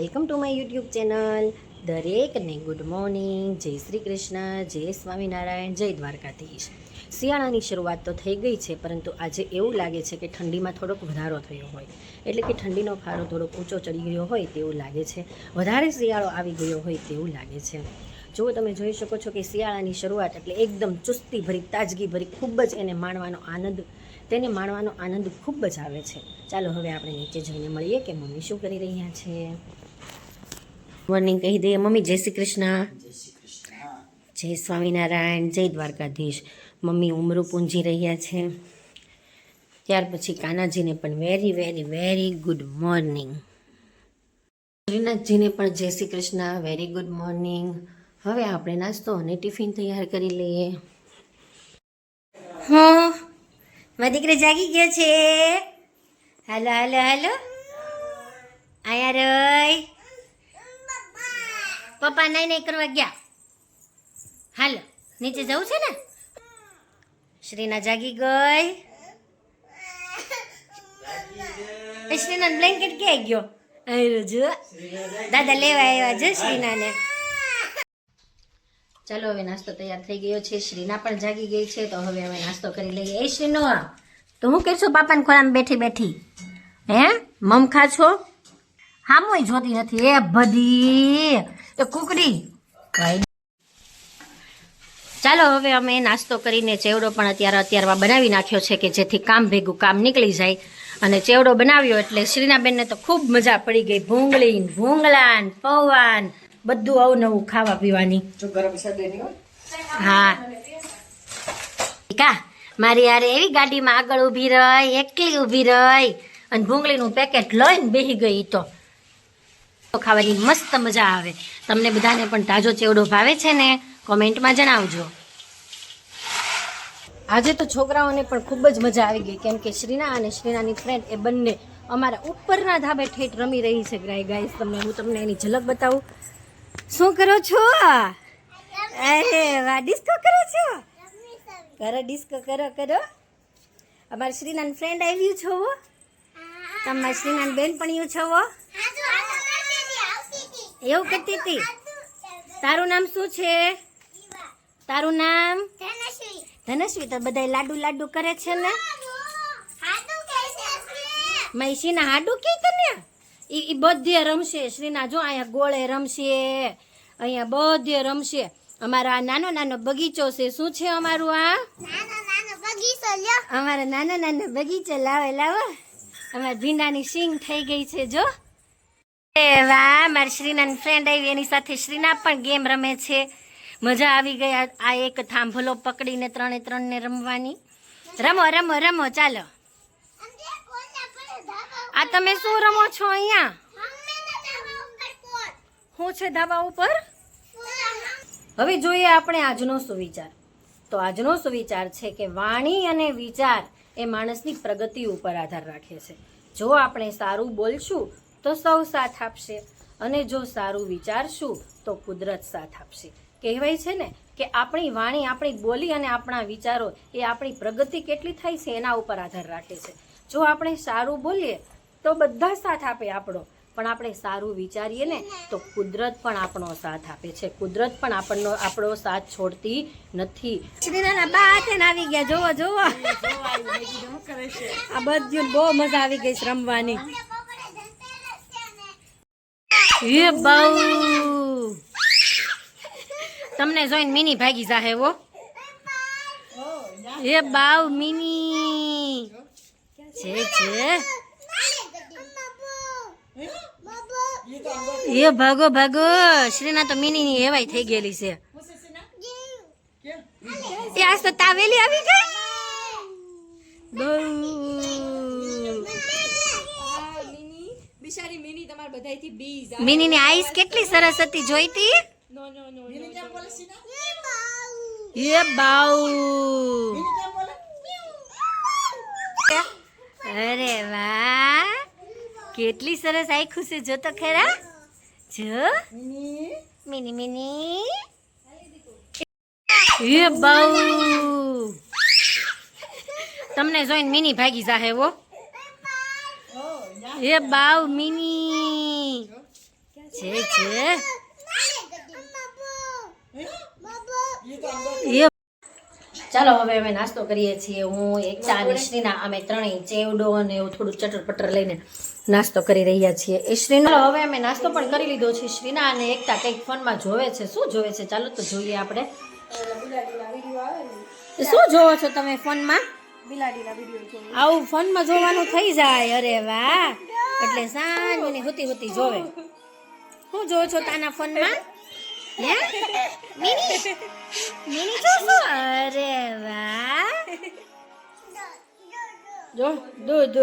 Welcome to my YouTube channel દરેકને good morning Jai Shri Krishna. જય સ્વામિનારાયણ. જય દ્વારકાધીશ. શિયાળાની શરૂઆત તો થઈ ગઈ છે, પરંતુ આજે એવું લાગે છે કે ઠંડીમાં થોડોક વધારો થયો હોય. એટલે કે ઠંડીનો ફારો થોડોક ઊંચો ચડી ગયો હોય તેવું લાગે છે. વધારે શિયાળો આવી ગયો હોય તેવું લાગે છે. જો તમે જોઈ શકો છો કે શિયાળાની શરૂઆત એટલે એકદમ ચુસ્તી ભરી તાજગી ભરી ખૂબ જ એને માણવાનો આનંદ, તેને માણવાનો આનંદ ખૂબ જ આવે છે. ચાલો, હવે આપણે નીચે જઈને મળીએ કે મમ્મી શું કરી રહ્યા છે? મોર્નિંગ કહી દઈએ. મમ્મી જય શ્રી કૃષ્ણ. જય સ્વામિનારાયણ જય દ્વારકાધીશ. મમ્મી ઉમરો પૂંજી રહ્યા છે. ત્યાર પછી કાનાજીને પણ very very very good morning શ્રીનાથજીને પણ Jai Shri Krishna. Very good morning હવે આપણે નાસ્તો અને ટિફિન તૈયાર કરી લઈએ. હા. મારી દીકરી જાગી ગયો છે. હાલો હાલો હાલો. આયા રય. પપ્પા નહીં નહીં કરવા ગયા. હાલો નીચે જવું છે ને? શ્રીના જાગી ગઈ. એ શ્રીના બ્લેન્કેટ ક્યાં ગયો? આવ્યો જો. દાદા લેવા આવ્યા જો શ્રીનાને. ચાલો હવે નાસ્તો તૈયાર થઈ ગયો છે. શ્રીના પણ જાગી ગઈ છે તો હવે હવે નાસ્તો કરી લઈએ. એ શ્રીનો તો હું કહેશું પાપાને ખોરામાં બેઠી બેઠી? હે? મમખા છો છો? હામોય જોતી નથી. એ ભદી એ કુકડી. ચાલો હવે અમે નાસ્તો કરીને ચેવડો પણ અત્યારે અત્યારમાં બનાવી નાખ્યો છે કે જેથી કામ ભેગું કામ નીકળી જાય. અને ચેવડો બનાવ્યો એટલે શ્રીનાબેનને તો ખૂબ મજા પડી ગઈ. ભૂંગળી ભૂંગળાન ભૂંગળા ને પૌવા ને બધું અવનવું ખાવા પીવાની. હા. કા મારી યારે એવી ગાડીમાં આગળ ઊભી રહી એકલી ઊભી રહી. અને ભૂંગળીનું પેકેટ લઈને બેસી ગઈ તો. ખાવાની મસ્ત મજા આવે. તમને બધાને પણ તાજો ચેવડો ભાવે છે ને કોમેન્ટમાં જણાવજો. આજે તો છોકરાઓને પણ ખૂબ જ મજા આવી ગઈ કેમ કે શ્રીના અને શ્રીનાની ફ્રેન્ડ એ બંને અમારા ઉપરના ધાબે ઠેઠ રમી રહી છે. ગાય ગાઈસ તમને હું તમને એની ઝલક બતાવું. શું કરો છો? અરે વાહ ડિસ્કો કરો છો? કરો ડિસ્કો કરો કરો. અમારા શ્રીનાન ફ્રેન્ડ આવ્યું છો તમારા શ્રીનાન બેન પણ છો વો એવું કરતી હતી. તારું નામ શું છે? તારું નામ? ધનશ્રી. તો બધા લાડુ લાડુ કરે છે ને? મૈસીના હાડુ કે તને? ઈ બધે રમશે. શ્રીના જો અહીંયા ગોળે રમશે. અહીંયા બધે રમશે. અમારો આ નાનો નાનો બગીચો છે. શું છે અમારું આ? અમારો નાનો નાનો બગીચો. લાવે, લાવો. અમારા ભીંડાની સિંગ થઈ ગઈ છે, જો. એ વાહ મારી શ્રીના ફ્રેન્ડ આવી, એની સાથે શ્રીના પણ ગેમ રમે છે. મજા આવી ગઈ આ- એક થાંભલો પકડીને ત્રણે ત્રણને રમવાની. રમો રમો રમો, ચાલો. આ તમે શું રમો છો અહીંયા? શું છે ધાબા ઉપર? હવે જોઈએ આપણે આજનો સુવિચાર. તો આજનો સુવિચાર છે કે વાણી અને વિચાર એ માણસની પ્રગતિ ઉપર આધાર રાખે છે. જો આપણે સારું બોલશું તો સૌ સાથ આપશે. અને જો સારું વિચારશું તો કુદરત સાથ આપશે. કહેવાય છે ને કે આપણી વાણી આપણી બોલી અને આપણા વિચારો એ આપણી પ્રગતિ કેટલી થાય છે એના ઉપર આધાર રાખે છે. જો આપણે સારું બોલીએ તો બધા સાથ આપે આપણો. પણ આપણે સારું વિચારીએ ને તો કુદરત પણ આપણો સાથ આપે છે. કુદરત પણ આપણનો આપણો સાથ છોડતી નથી. શ્રીનાના બા હાથે આવી ગયા. જોવો જોવો. આ બધું બહુ મજા આવી ગઈ છે રમવાની. એ બહુ. તમને જોઈને મિની ભાગી જાહે વો હે બાવ મિની. છે છે. એ ભાગો ભાગો. શ્રીના તો મિની ની હેવાય થઈ ગયેલી છે. એ આજ તો તાવેલી આવી ગઈ. બહુ. બિચારી મિની તમાર બધાયથી બીજ મિની ની આઈસ કેટલી સરસ હતી જોઈતી નો નો નો એ બાઉ. અરે વાહ. કેટલી સરસ આખું છે જો તો ખરા. જો. મિની? મિની એ બાઉ. તમને જોઈને મિની ભાગી જાહે વો એ બાવ મિની. છે છે. એ ચાલો હવે અમે નાસ્તો કરીએ છીએ. હું એકતા અને શ્રીના અમે ત્રણેય ચેવડો અને એવું થોડું ચટર પટર લઈને નાસ્તો કરી રહ્યા છીએ. એ શ્રીના હવે અમે નાસ્તો પણ કરી લીધો છે. શ્રીના અને એકતા કંઈક ફોનમાં જોવે છે. શું જોવે છે? ચાલો તો જોઈએ આપણે. શું જોવો છો તમે ફોનમાં? આવું ફોનમાં જોવાનું થઈ જાય અરે વાહ એટલે સાંજની હુતી હુતી જોવે હું જોઉં છો તાના ફોનમાં હે મિની મિની જોશો અરે વાહ જો દૂધ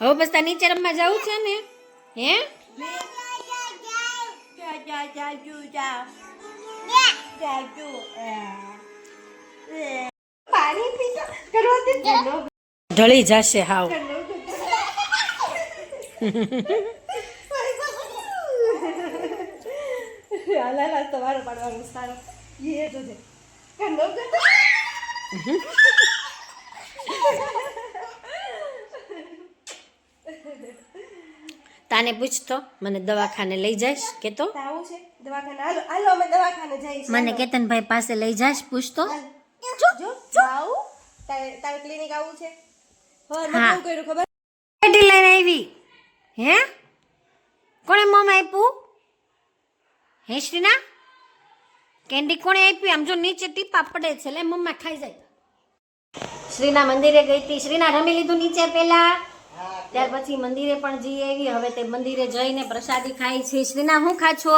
હવે બસ તાર નીચે રમવા જવું છે ને હે ઢળી જશે હાવ. તમારે પાડવાનું સારું. એ જોજે. તાને પૂછતો મને દવાખાને લઈ જઈશ કે તો આવું છે દવાખાને. હાલો હાલો અમે દવાખાને જઈશું. મને કેતનભાઈ પાસે લઈ જઈશ પૂછતો. જો જો આવું તારે ક્લિનિક આવું છે? હવે હા. નતું કર્યું ખબર? કેન્ડી લઈને આવી. હે? કોણે મમ આપ્યું? હે શ્રીના? કેન્ડી કોણે આપી? આમ જો નીચે ટીપા પડે છે લે મમ્મા ખાઈ જાય. શ્રીના મંદિરે ગઈ હતી. શ્રીના રમી લીધું નીચે પેલા ત્યાર પછી મંદિરે પણ જઈ આવી. હવે તે મંદિરે જઈને પ્રસાદી ખાય છે. શ્રીના શું ખા છો?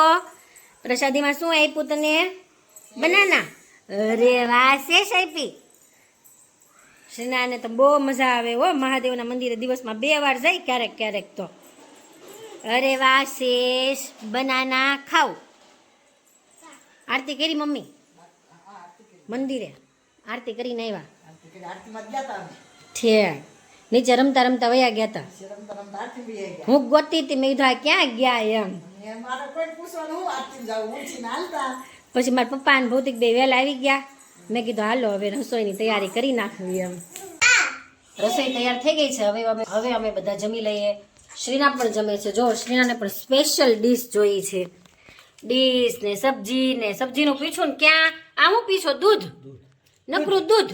પ્રસાદીમાં શું આપ્યું તને? બનાના. અરે વાહ શેષ આપી શ્રીનાને તો બહુ મજા આવે હો, મહાદેવના મંદિરે દિવસમાં બે વાર જાય ક્યારેક ક્યારેક તો. અરે વાહ શેષ બનાના ખાવ. આરતી કરી મમ્મી? મંદિરે. આરતી કરીને આવ્યા. છે નીચે રમતા રમતા વયા ગયા હતા હું ગોતી હતી મેં કીધું ક્યાં ગયા એમ? પછી મારા પપ્પા અને ભૌતિક બે વહેલા આવી ગયા. મેં કીધું હાલો હવે રસોઈની તૈયારી કરી નાખવી એમ. રસોઈ તૈયાર થઈ ગઈ છે. હવે અમે હવે અમે બધા જમી લઈએ. શ્રીના પણ જમે છે. જો શ્રીનાને પણ સ્પેશિયલ ડીશ જોઈ છે. ડીશ ને સબ્જી ને સબ્જીનું પીછું ને ક્યાં? આવું પીછો દૂધ? નકરું દૂધ?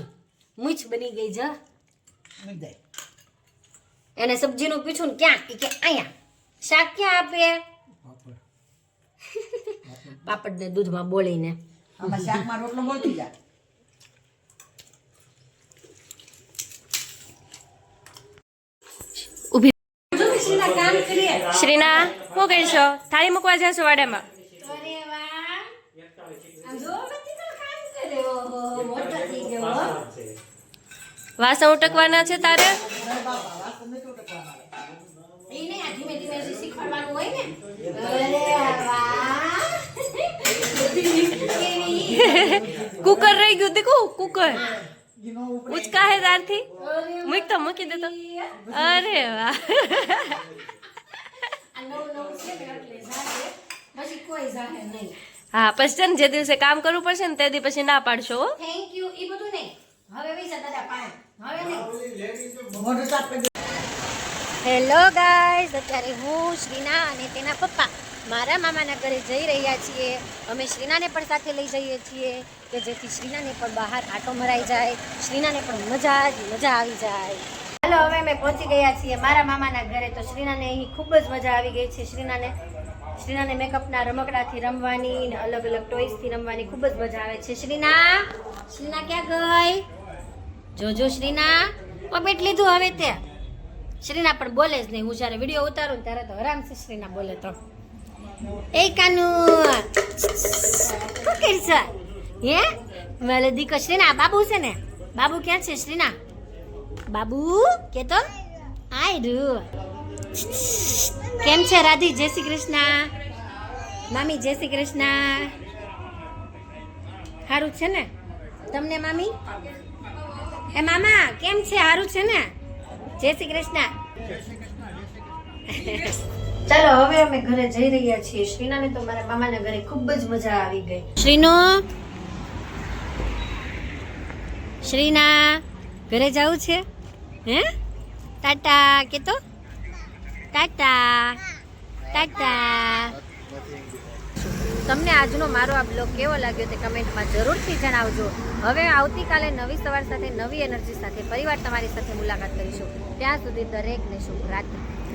મૂછ બની ગઈ જ. એને સબ્જીનું પીછું ને ક્યાં? કે અહીંયા. શાક ક્યાં આપે? પાપડ ને દૂધમાં બોલીને આમાં શાકમાં રોટલો બોલતી જા શ્રીના કામ કરીએ. શ્રીના શું કરશો? થાળી મૂકવા જશો વાડામાં. વાસણ ઉટકવાના છે તારે? ધીમે ધીમે શીખવાડવાનું હોય ને. કુકર રહી ગયું દીકુ કુકર ઉચકા હે તારથી મૂક તો મૂકી દેતો અરે વાહ હા પછી છે ને જે દિવસે કામ કરવું પડશે ને તે દી પછી ના પાડશો હો. થેન્ક યુ એ બધું નહીં. હવે હેલો ગાઈઝ અત્યારે હું શ્રીના અને તેના પપ્પા. મારા મામાના ઘરે જઈ રહ્યા છીએ. અમે શ્રીનાને પણ સાથે લઈ જઈએ છીએ કે જેથી શ્રીનાને પણ બહાર આટો મરાઈ જાય, શ્રીનાને પણ મજા જ મજા આવી જાય. હાલો, હવે અમે પહોંચી ગયા છીએ મારા મામાના ઘરે. તો શ્રીનાને અહીં ખૂબ જ મજા આવી ગઈ છે. શ્રીનાને શ્રીનાને મેકઅપના રમકડાથી રમવાની ને અલગ અલગ ટોયસથી રમવાની ખૂબ જ મજા આવે છે. શ્રીના શ્રીના ક્યાં ગઈ? જોજો શ્રીના. પપેટ લીધું હવે તે શ્રીના પણ બોલે જ નહીં. હું જ્યારે વીડિયો ઉતારું ત્યારે તો આરામથી શ્રીના બોલે તો. એ કાનુ શું છે? હે? મારે દીકો શ્રીના બાબુ છે ને. બાબુ ક્યાં છે શ્રીના? બાબુ કે તો આય રૂ. કેમ છે રાધી? જય શ્રી કૃષ્ણ. મામી, જય શ્રી કૃષ્ણ. સારું છે ને? તમને મામી? એ મામા, કેમ છે? સારું છે ને? જય શ્રી કૃષ્ણ. ચાલો, હવે અમે ઘરે જઈ રહ્યા છીએ. શ્રીનાને તો મારા મામાના ઘરે ખૂબ જ મજા આવી ગઈ. શ્રીનો? શ્રીના, ઘરે જવું છે? હે? ટાટા, કે તો? ટાટા ટાટા. તમને આજનો મારો આ બ્લોગ કેવો લાગ્યો તે કમેન્ટમાં જરૂરથી જણાવજો. હવે આવતીકાલે નવી સવાર સાથે નવી એનર્જી સાથે ફરીવાર તમારી સાથે મુલાકાત કરીશું. ત્યાં સુધી દરેકને શુભ રાત્રિ.